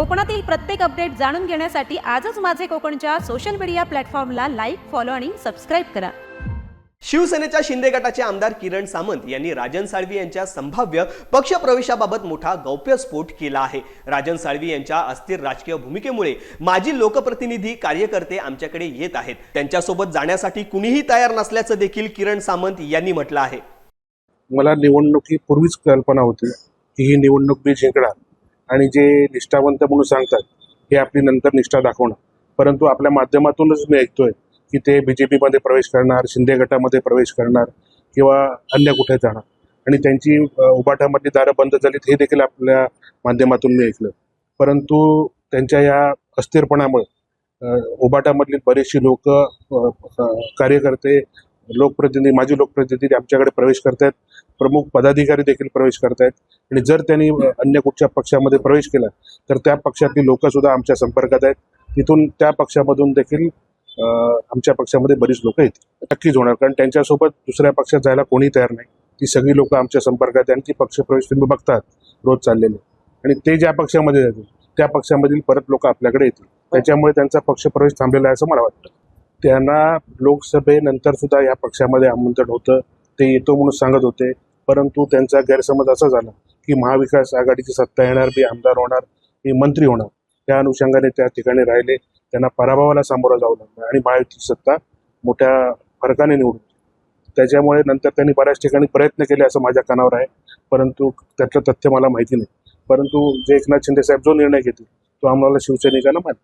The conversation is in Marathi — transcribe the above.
कोकणातील प्रत्येक अपडेट जाणून घेण्यासाठी आजच माझे कोकणच्या सोशल मीडिया प्लॅटफॉर्मला लाईक फॉलो आणि सबस्क्राईब करा. शिवसेनेच्या शिंदे गटाचे आमदार किरण सामंत यांनी राजन साळवी यांच्या संभाव्य पक्षप्रवेशाबाबत मोठा गौप्यस्फोट केला आहे. राजन साळवी यांच्या अस्थिर राजकीय भूमिकेमुळे माजी लोकप्रतिनिधी कार्यकर्ते आमच्याकडे येत आहेत. त्यांच्यासोबत जाण्यासाठी कुणीही तयार नसल्याचं देखील किरण सामंत यांनी म्हटलं आहे. मला निवडणुकीपूर्वीच कल्पना होती की ही निवडणूक मी जिंकणार. आणि जे निष्ठावंत म्हणून सांगतात हे आपली नंतर निष्ठा दाखवणार परंतु आपल्या माध्यमातूनच मी ऐकतोय की ते बी जे पीमध्ये प्रवेश करणार शिंदे गटामध्ये प्रवेश करणार किंवा अन्य कुठे जाणार. आणि त्यांची अ, उभाटामधली दारं बंद झालीत हे देखील आपल्या माध्यमातून मी ऐकलं. परंतु त्यांच्या या अस्थिरपणामुळे उभाटामधली बरेचशी लोक कार्यकर्ते लोकप्रतिनिधी माजी लोकप्रतिनिधी आमच्याकडे प्रवेश करतायत. प्रमुख पदाधिकारी देखील प्रवेश करतायत. आणि जर त्यांनी अन्य कुठच्या पक्षामध्ये प्रवेश केला तर त्या पक्षातली लोक सुद्धा आमच्या संपर्कात आहेत. तिथून त्या पक्षामधून देखील आमच्या पक्षामध्ये बरीच लोक येतील. नक्कीच होणार कारण त्यांच्यासोबत दुसऱ्या पक्षात जायला कोणी तयार नाही. ती सगळी लोक आमच्या संपर्कात आहे आणि ती पक्षप्रवेश तुम्ही बघतात रोज चाललेले. आणि ते ज्या पक्षामध्ये जातील त्या पक्षामधील परत लोक आपल्याकडे येतील. त्याच्यामुळे त्यांचा पक्षप्रवेश थांबलेला आहे असं मला वाटतं. त्यांना लोकसभेनंतर सुद्धा या पक्षामध्ये आमंत्रण होतं. ते येतो म्हणून सांगत होते. परंतु त्यांचा गैरसमज असा झाला की महाविकास आघाडीची सत्ता येणार बी आमदार होणार मी मंत्री होणार. त्या अनुषंगाने त्या ठिकाणी राहिले. त्यांना पराभवाला सामोरं जावं लागलं आणि महायुतीची सत्ता मोठ्या फरकाने निवडून त्याच्यामुळे नंतर त्यांनी बऱ्याच ठिकाणी प्रयत्न केले असं माझ्या कानावर आहे. परंतु त्यातलं तथ्य मला माहिती नाही. परंतु जे एकनाथ शिंदे साहेब जो निर्णय घेतील तो आम्हाला शिवसैनिकांना मान